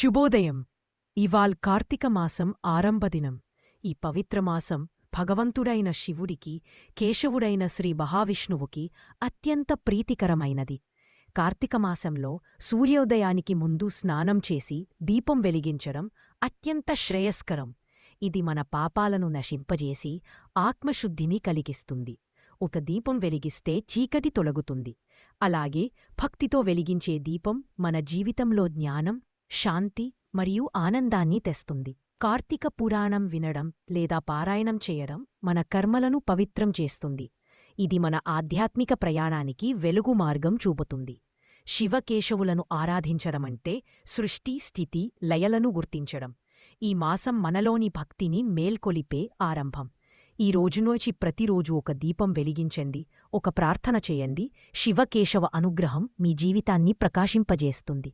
శుభోదయం. ఇవాల్ కార్తీక మాసం ఆరంభదినం ఈ పవిత్రమాసం భగవంతుడైన శివుడికి కేశవుడైన శ్రీ మహావిష్ణువుకి అత్యంత ప్రీతికరమైనది. కార్తీక మాసంలో సూర్యోదయానికి ముందు స్నానం చేసి దీపం వెలిగించడం అత్యంత శ్రేయస్కరం. ఇది మన పాపాలను నశింపజేసి ఆత్మశుద్ధిని కలిగిస్తుంది. ఒక దీపం వెలిగిస్తే చీకటి తొలగుతుంది. అలాగే భక్తితో వెలిగించే దీపం మన జీవితంలో జ్ఞానం శాంతి మరియు ఆనందాన్ని తెస్తుంది. కార్తీక పురాణం వినడం లేదా పారాయణం చేయడం మన కర్మలను పవిత్రం చేస్తుంది. ఇది మన ఆధ్యాత్మిక ప్రయాణానికి వెలుగు మార్గం చూపుతుంది. శివకేశవులను ఆరాధించడమంటే సృష్టి స్థితి లయలను గుర్తించడం. ఈ మాసం మనలోని భక్తిని మేల్కొలిపే ఆరంభం. ఈ రోజునోచి ప్రతిరోజు ఒక దీపం వెలిగించండి ఒక ప్రార్థన చేయండి శివకేశవ అనుగ్రహం మీ జీవితాన్ని ప్రకాశింపజేస్తుంది.